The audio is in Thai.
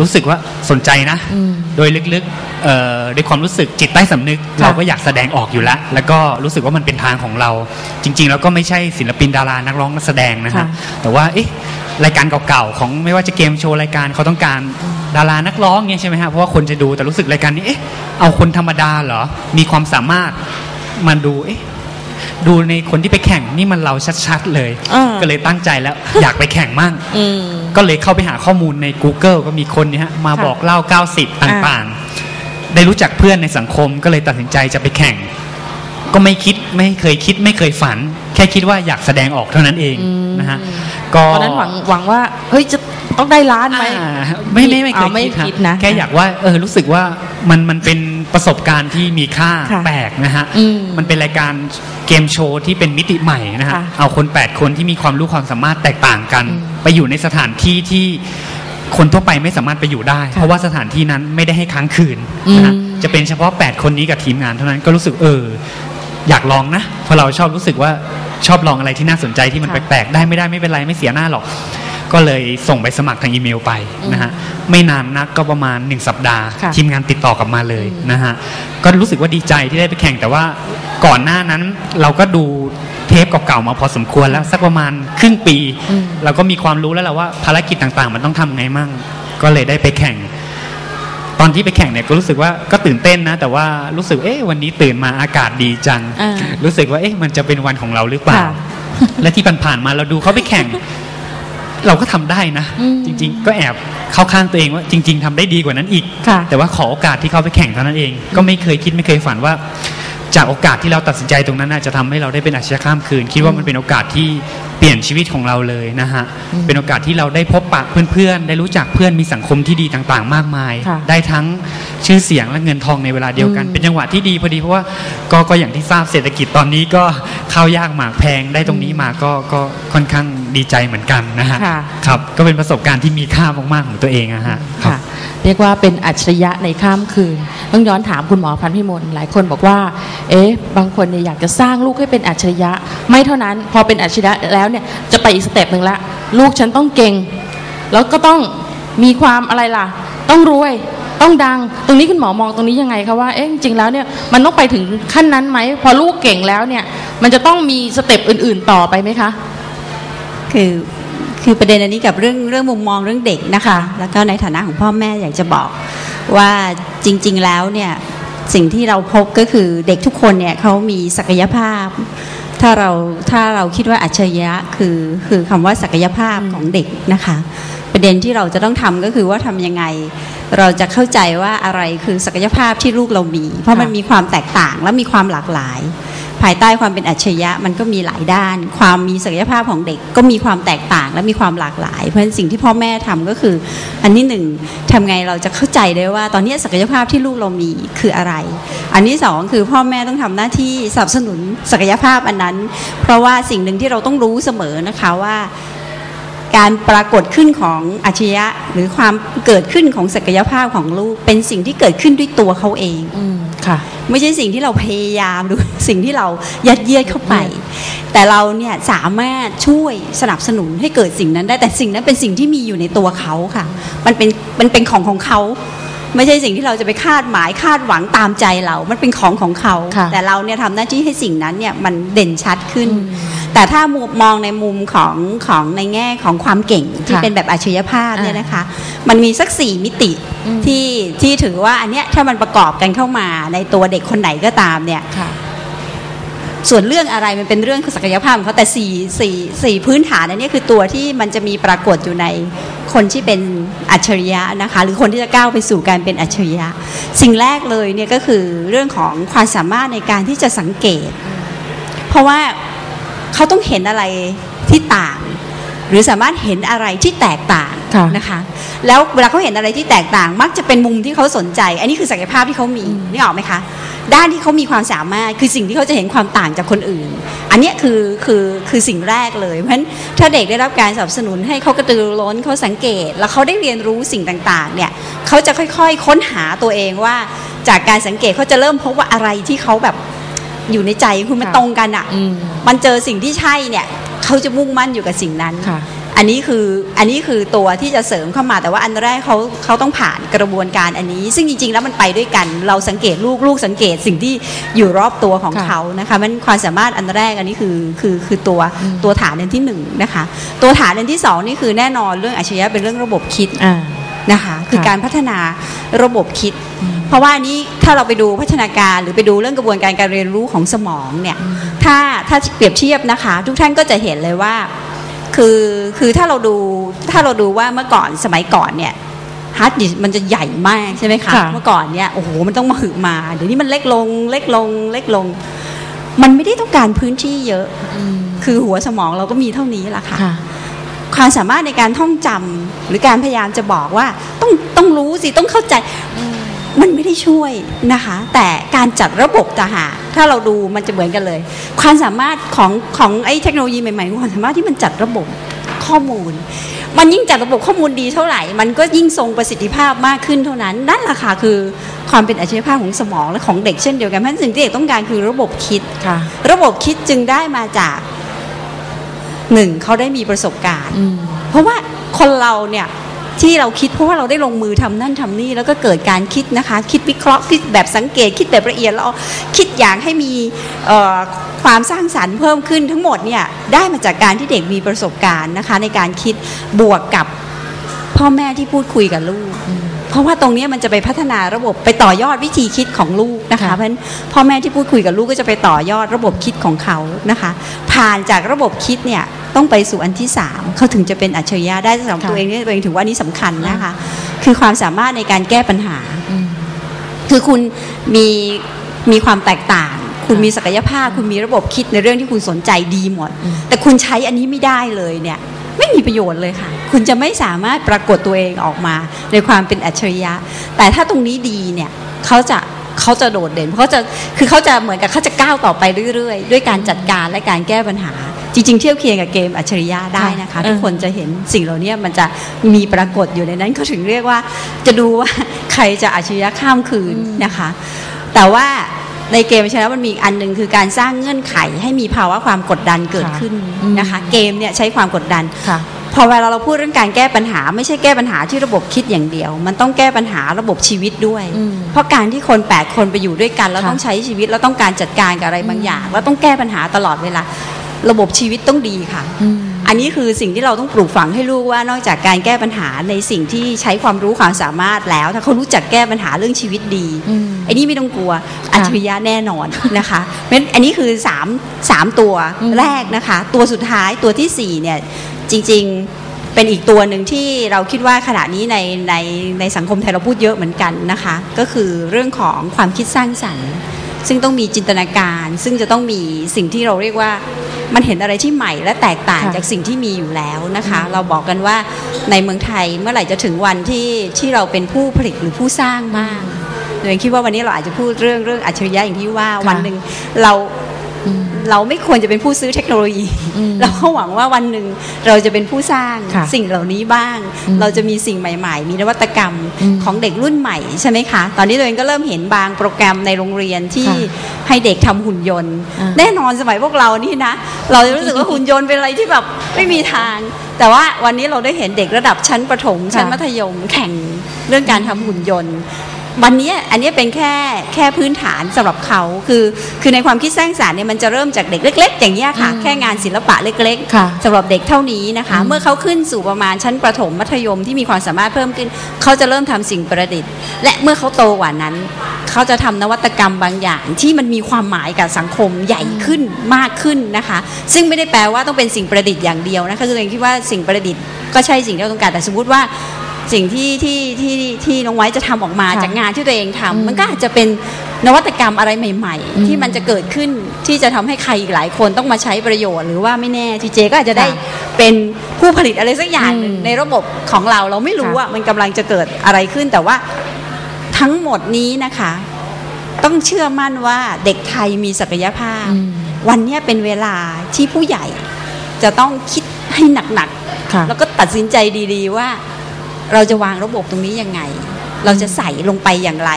รู้สึกว่าสนใจนะอืมโดยลึกๆเอ่อด้วยความรู้สึกจิตใต้สำนึก เราก็อยากแสดงออกอยู่แล้วแล้วก็รู้สึกว่ามันเป็นทางของเรา จริง ๆ แล้วก็ไม่ใช่ศิลปินดารานักร้องนักแสดงนะฮะค่ะแต่ว่าเอ๊ะรายการเก่าๆของไม่ว่าจะเกมโชว์รายการเขาต้องการดารานักร้องเนี่ยใช่ไหมฮะเพราะว่าคนจะดูแต่รู้สึกรายการนี้เอ๊ะเอาคนธรรมดาเหรอมีความสามารถมาดูเอ๊ะ ดูในคนที่ไปแข่งนี่มันเราชัดๆเลยอ่าก็เลยตั้งใจแล้วอยากไปแข่งมั่งอืมก็เลยเข้าไปหาข้อมูลใน Google ก็มีคนเนี่ยฮะมาค่ะบอกเล่า 90 ต่างๆ ได้รู้จักเพื่อนในสังคมก็เลยตัดสินใจจะไปแข่ง ก็ไม่คิดไม่เคยคิดไม่เคยฝัน แค่คิดว่าอยากแสดงออกเท่านั้นเองอืม นะฮะก็ตอนนั้นหวังหวังว่าเฮ้ยจะต้องได้ล้านไหมอ่าไม่ไม่ไม่เคอ๋อยไม่คิดคิดฮะนะแค่อยากว่าเออรู้สึกว่ามันมันเป็นประสบการณ์ที่มีค่าค่ะแปลกนะฮะอืมมันเป็นรายการเกมโชว์ที่เป็นมิติใหม่นะฮะค่ะเอาคน 8 คนที่มีความรู้ความสามารถแตกต่างกันอืมไปอยู่ในสถานที่ที่คนทั่วไปไม่สามารถไปอยู่ได้ค่ะเพราะว่าสถานที่นั้นไม่ได้ให้ค้างคืนนะฮะอืมจะเป็นเฉพาะ 8 คนนี้กับทีมงานเท่านั้นก็รู้สึกเออ อยากลองนะเพราะเราชอบรู้สึกว่าชอบลองอะไรที่น่าสนใจที่มันค่ะแปลกๆได้ไม่ได้ไม่เป็นไรไม่เสียหน้าหรอก ก็เลยส่งใบสมัครทางอีเมลไปนะฮะไม่นานนักก็ประมาณ 1 สัปดาห์ค่ะทีมงานติดต่อกลับมาเลยอืมนะฮะก็รู้สึกว่าดีใจที่ได้ไปแข่งแต่ว่าก่อนหน้านั้นเราก็ดูเทปเก่าๆมาพอสมควรแล้วสักประมาณครึ่งปีอืมเราก็มีความรู้แล้วแหละว่าภารกิจต่างๆ มันต้องทำไงมั่ง ก็เลยได้ไปแข่ง ตอนที่ไปแข่งเนี่ยก็รู้สึกว่าก็ตื่นเต้นนะ แต่ว่ารู้สึกเอ๊ะวันนี้ตื่นมาอากาศดีจังอ่ารู้สึกว่าเอ๊ะมันจะเป็นวันของเราหรือเปล่าค่ะและที่ผ่านๆมาเราดูเขาไปแข่ง เราก็ทำได้นะอืมจริง ๆ ก็แอบเข้าข้างตัวเองว่าจริง ๆทำได้ดีกว่านั้นอีกค่ะแต่ว่าขอโอกาสที่เขาไปแข่งเท่านั้นเอง ก็ไม่เคยคิดไม่เคยฝันว่า จากโอกาสที่เราตัดสินใจตรงนั้นน่ะจะทำให้เราได้เป็นอาชญาข้ามคืน คิดว่ามันเป็นโอกาสที่เปลี่ยนชีวิตของเราเลยนะฮะอืมเป็นโอกาสที่เราได้พบปะเพื่อนๆ ได้รู้จักเพื่อนมีสังคมที่ดีต่างๆ มากมายค่ะได้ทั้งชื่อเสียงและเงินทองในเวลาเดียวกันอืมเป็นจังหวะที่ดีพอดีเพราะว่าก็ก็อย่างที่ทราบเศรษฐกิจตอนนี้ก็ข้าวยากหมากแพงได้ตรงนี้มาก็ก็ค่อนข้าง ดีใจเหมือนกันนะฮะค่ะ ครับ ก็เป็นประสบการณ์ที่มีค่ามากๆของตัวเองอะฮะครับค่ะ เรียกว่าเป็นอัจฉริยะในข้ามคืนต้องย้อนถามคุณหมอพันธ์พิมลหลายคนบอกว่า เอ๊ะ บางคนเนี่ยอยากจะสร้างลูกให้เป็นอัจฉริยะ ไม่เท่านั้น พอเป็นอัจฉริยะแล้วเนี่ยจะไปอีกสเต็ปหนึ่งละลูกฉันต้องเก่ง แล้วก็ต้องมีความอะไรล่ะ ต้องรวยต้องดัง ตรงนี้คุณหมอมองตรงนี้ยังไงคะว่าเอ๊ะจริงๆแล้วเนี่ยมันต้องไปถึงขั้นนั้นไหมพอลูกเก่งแล้วเนี่ย มันจะต้องมีสเต็ปอื่น ๆ ต่อไปไหมคะ คือคือประเด็นอันนี้กับเรื่องเรื่องมุมมองเรื่องเด็กนะคะ แล้วก็ในฐานะของพ่อแม่อยากจะบอกว่าจริง ๆแล้วเนี่ยสิ่งที่เราพบก็คือเด็กทุกคนเนี่ยเขามีศักยภาพ ถ้าเราถ้าเราคิดว่าอัจฉริยะคือคือคำว่าศักยภาพของเด็กนะคะ ประเด็นที่เราจะต้องทำก็คือว่าทำยังไงเราจะเข้าใจว่าอะไรคือศักยภาพที่ลูกเรามี เพราะมันมีความแตกต่างและมีความหลากหลาย ภายใต้ความเป็นอัจฉริยะมันก็มีหลายด้าน ความมีศักยภาพของเด็กก็มีความแตกต่างและมีความหลากหลาย เพราะฉะนั้นสิ่งที่พ่อแม่ทำก็คือ อันที่หนึ่งทำไงเราจะเข้าใจได้ว่า ตอนนี้ศักยภาพที่ลูกเรามีคืออะไร อันที่สองคือพ่อแม่ต้องทำหน้าที่สนับสนุนศักยภาพอันนั้น เพราะว่าสิ่งหนึ่งที่เราต้องรู้เสมอนะคะว่า การปรากฏขึ้นของอัจฉริยะหรือความเกิดขึ้นของศักยภาพของลูก เป็นสิ่งที่เกิดขึ้นด้วยตัวเขาเองอืมค่ะ ไม่ใช่สิ่งที่เราพยายามหรือสิ่งที่เรายัดเยียดเข้าไป แต่เราเนี่ยสามารถช่วยสนับสนุนให้เกิดสิ่งนั้นได้แต่สิ่งนั้นเป็นสิ่งที่มีอยู่ในตัวเขาค่ะ มันเป็นมันเป็นของของเขา ไม่ใช่สิ่งที่เราจะไปคาดหมายคาดหวังตามใจเรา มันเป็นของของเขาค่ะแต่เราเนี่ยทำหน้าที่ให้สิ่งนั้นเนี่ยมันเด่นชัดขึ้นอืมแต่ถ้ามุมมองในมุมของของในแง่ของความเก่งที่ค่ะเป็นแบบอัจฉริยภาพเนี่ยอ่านนะคะ มันมีสักสี่มิติอืมที่ที่ถือว่าอันเนี้ยถ้ามันประกอบกันเข้ามาในตัวเด็กคนไหนก็ตามเนี่ยค่ะ ส่วนเรื่องอะไรมันเป็นเรื่องศักยภาพของเขาแต่สี่สี่สี่พื้นฐานอันนี้คือตัวที่มันจะมีปรากฏอยู่ในคนที่เป็นอัจฉริยะนะคะ หรือคนที่จะก้าวไปสู่การเป็นอัจฉริยะ สิ่งแรกเลยเนี่ยก็คือเรื่องของความสามารถในการที่จะสังเกต เพราะว่าเขาต้องเห็นอะไรที่ต่าง หรือสามารถเห็นอะไรที่แตกต่างค่ะนะคะแล้วเวลาเขาเห็นอะไรที่แตกต่าง มักจะเป็นมุมที่เขาสนใจ อันนี้คือศักยภาพที่เขามีนี่ออกไหมคะ ด้านที่เขามีความสามารถคือสิ่งที่เขาจะเห็นความต่างจากคนอื่น อันเนี้ยคือคือคือสิ่งแรกเลย เพราะฉะนั้นถ้าเด็กได้รับการสนับสนุนให้เขากระตือรือร้นเขาสังเกต แล้วเขาได้เรียนรู้สิ่งต่างๆเนี่ยเขาจะค่อยๆ ค้นหาตัวเองว่า จากการสังเกตเขาจะเริ่มพบว่าอะไรที่เขาแบบอยู่ในใจคุณมันค่ะตรงกันอะอืมมันเจอสิ่งที่ใช่เนี่ยเขาจะมุ่งมั่นอยู่กับสิ่งนั้นค่ะ อันนี้คืออันนี้คือตัวที่จะเสริมเข้ามาแต่ว่าอันแรกเขาเขาต้องผ่านกระบวนการอันนี้ ซึ่งจริง ๆ แล้วมันไปด้วยกัน เราสังเกตลูกลูกสังเกตสิ่งที่อยู่รอบตัวของค่ะเขานะคะมันความสามารถอันแรกอันนี้คือคือคือตัวอืมตัวฐานอันที่หนึ่งนะคะตัวฐานอันที่สองนี่คือแน่นอนเรื่องอัจฉริยะเป็นเรื่องระบบคิดอ่านะคะคือค่ะการพัฒนาระบบคิดอืมเพราะว่าอันนี้ถ้าเราไปดูพัฒนาการหรือไปดูเรื่องกระบวนการการเรียนรู้ของสมองเนี่ยถ้าถ้าเปรียบเทียบนะคะ ทุกท่านก็จะเห็นเลยว่า คือคือถ้าเราดูถ้าเราดูว่าเมื่อก่อนสมัยก่อนเนี่ยฮาร์ดดิสมันจะใหญ่มากใช่ไหมคะค่ะเมื่อก่อนเนี่ยโอ้โหมันต้องมาหึมา เดี๋ยวนี้มันเล็กลงเล็กลงเล็กลง มันไม่ได้ต้องการพื้นที่เยอะอืมคือหัวสมองเราก็มีเท่านี้แหละค่ะค่ะความสามารถในการท่องจำหรือการพยายามจะบอกว่าต้องต้องรู้สิต้องเข้าใจมันไม่ได้ช่วยนะคะ แต่การจัดระบบต่างหากถ้าเราดูมันจะเหมือนกันเลย ความสามารถของของไอ้เทคโนโลยีใหม่ๆคือความสามารถที่มันจัดระบบข้อมูล มันยิ่งจัดระบบข้อมูลดีเท่าไหร่ มันก็ยิ่งทรงประสิทธิภาพมากขึ้นเท่านั้น นั่นแหละค่ะคือความเป็นอัจฉริยภาพของสมองและของเด็กเช่นเดียวกันเพราะฉะนั้นสิ่งที่เด็กต้องการคือระบบคิดค่ะ ระบบคิดจึงได้มาจากหนึ่งเขาได้มีประสบการณ์อืมเพราะว่าคนเราเนี่ยที่เราคิดเพราะว่าเราได้ลงมือทำนั่นทำนี่แล้วก็เกิดการคิดนะคะ คิดวิเคราะห์คิดแบบสังเกต คิดแบบละเอียดแล้วคิดอย่างให้มีเอ่อ ความสร้างสรรค์เพิ่มขึ้นทั้งหมดเนี่ยได้มาจากการที่เด็กมีประสบการณ์นะคะ ในการคิดบวกกับพ่อแม่ที่พูดคุยกับลูก เพราะว่าตรงเนี้ยมันจะไปพัฒนาระบบไปต่อยอดวิธีคิดของลูกนะคะค่ะเพราะฉะนั้นพ่อแม่ที่พูดคุยกับลูกก็จะไปต่อยอดระบบคิดของเขานะคะ ผ่านจากระบบคิดเนี่ยต้องไปสู่อันที่สามเขาถึงจะเป็นอัจฉริยะได้สำหรับค่ะตัวเองเนี่ยตัวเองถือว่านี่สำคัญนะคะ คือความสามารถในการแก้ปัญหาอืมคือคุณมีมีความแตกต่าง คุณค่ะมีศักยภาพ คุณมีระบบคิดในเรื่องที่คุณสนใจดีหมดอืมแต่คุณใช้อันนี้ไม่ได้เลยเนี่ย ไม่มีประโยชน์เลยค่ะ คุณจะไม่สามารถปรากฏตัวเองออกมาในความเป็นอัจฉริยะ แต่ถ้าตรงนี้ดีเนี่ยเขาจะเขาจะโดดเด่นเพราะเขาจะคือเขาจะเหมือนกับเขาจะก้าวต่อไปเรื่อยๆ ด้วยการจัดการและการแก้ปัญหา จริง ๆ เทียบเคียงกับเกมอัจฉริยะได้นะคะค่ะทุกคนจะเห็นสิ่งเหล่านี้มันจะมีปรากฏอยู่ในนั้นเขาถึงเรียกว่า จะดูว่าใครจะอัจฉริยะข้ามคืนนะคะ แต่ว่า ในเกมชนะมันมีอีกอันหนึ่งคือการสร้างเงื่อนไขให้มีภาวะความกดดันเกิดขึ้นอืมนะคะ เกมเนี่ยใช้ความกดดัน ค่ะ พอเวลาเราพูดเรื่องการแก้ปัญหา ไม่ใช่แก้ปัญหาที่ระบบคิดอย่างเดียว มันต้องแก้ปัญหาระบบชีวิตด้วย อืมเพราะการที่คนแปดคนไปอยู่ด้วยกันแล้วค่ะต้องใช้ชีวิตแล้วต้องการจัดการกับอะไรบางอย่างแล้วต้องแก้ปัญหาตลอดเวลา ระบบชีวิตต้องดีค่ะ อืม อันนี้คือสิ่งที่เราต้องปลูกฝังให้ลูกว่านอกจากการแก้ปัญหาในสิ่งที่ใช้ความรู้ความสามารถแล้ว ถ้าเขารู้จักแก้ปัญหาเรื่องชีวิตดีอืมไอ้นี่ไม่ต้องกลัวอัจฉริยะแน่นอนนะคะเพราะฉะนั้นอันนี้คือสามสามตัวอืมแรกนะคะ ตัวสุดท้ายตัวที่สี่เนี่ยจริง ๆเป็นอีกตัวหนึ่งที่เราคิดว่าขณะนี้ในในในสังคมไทยเราพูดเยอะเหมือนกันนะคะ ก็คือเรื่องของความคิดสร้างสรรค์ ซึ่งต้องมีจินตนาการ ซึ่งจะต้องมีสิ่งที่เราเรียกว่ามันเห็นอะไรที่ใหม่และแตกต่างค่ะจากสิ่งที่มีอยู่แล้วนะคะ เราบอกกันว่าในเมืองไทยเมื่อไหร่จะถึงวันที่ที่เราเป็นผู้ผลิตหรือผู้สร้างมากโดยคิดว่าวันนี้เราอาจจะพูดเรื่องเรื่องอัจฉริยะอย่างที่ว่าค่ะวันหนึ่งเราอืม เราไม่ควรจะเป็นผู้ซื้อเทคโนโลยีอืมเราก็หวังว่าวันหนึ่งเราจะเป็นผู้สร้างค่ะสิ่งเหล่านี้บ้างอืมเราจะมีสิ่งใหม่ ๆ มีนวัตกรรมอืมของเด็กรุ่นใหม่ใช่ไหมคะ ตอนนี้ตัวเองก็เริ่มเห็นบางโปรแกรมในโรงเรียนที่ค่ะให้เด็กทำหุ่นยนต์อ่าแน่นอนสมัยพวกเรานี่นะ เราจะรู้สึกว่าหุ่นยนต์เป็นอะไรที่แบบไม่มีทาง แต่ว่าวันนี้เราได้เห็นเด็กระดับชั้นประถมชั้นมัธยมแข่งเรื่องการทำหุ่นยนต์ วันนี้อันนี้เป็นแค่แค่พื้นฐานสำหรับเขาคือคือในความคิดสร้างสรรค์เนี่ยมันจะเริ่มจากเด็กเล็ก ๆ อย่างเงี้ยค่ะอืมแค่งานศิลปะเล็กค่ะๆสำหรับเด็กเท่านี้นะคะอืมเมื่อเขาขึ้นสู่ประมาณชั้นประถมมัธยมที่มีความสามารถเพิ่มขึ้น เขาจะเริ่มทำสิ่งประดิษฐ์ และเมื่อเขาโตกว่านั้น เขาจะทำนวัตกรรมบางอย่าง ที่มันมีความหมายกับสังคมใหญ่ขึ้นมากขึ้นนะคะ ซึ่งไม่ได้แปลว่าต้องเป็นสิ่งประดิษฐ์อย่างเดียวนะคะคือตัวเองคิดว่าสิ่งประดิษฐ์ก็ใช่สิ่งที่เราต้องการแต่สมมติว่า สิ่งที่ที่ที่ที่น้องไว้จะทำออกมาค่ะจากงานที่ตัวเองทำอืมมันก็อาจจะเป็นนวัตกรรมอะไรใหม่อืมๆที่มันจะเกิดขึ้นที่จะทำให้ใครอีกหลายคนต้องมาใช้ประโยชน์ หรือว่าไม่แน่ทีเจก็อาจจะได้ค่ะเป็นผู้ผลิตอะไรสักอย่างหนึ่งอืมในระบบของเราเราไม่รู้ค่ะว่ามันกำลังจะเกิดอะไรขึ้นแต่ว่าทั้งหมดนี้นะคะ ต้องเชื่อมั่นว่าเด็กไทยมีศักยภาพอืมวันเนี้ยเป็นเวลาที่ผู้ใหญ่จะต้องคิดให้หนักค่ะๆแล้วก็ตัดสินใจดีๆว่า เราจะวางระบบตรงนี้ยังไง เราจะใส่ลงไปอย่างไร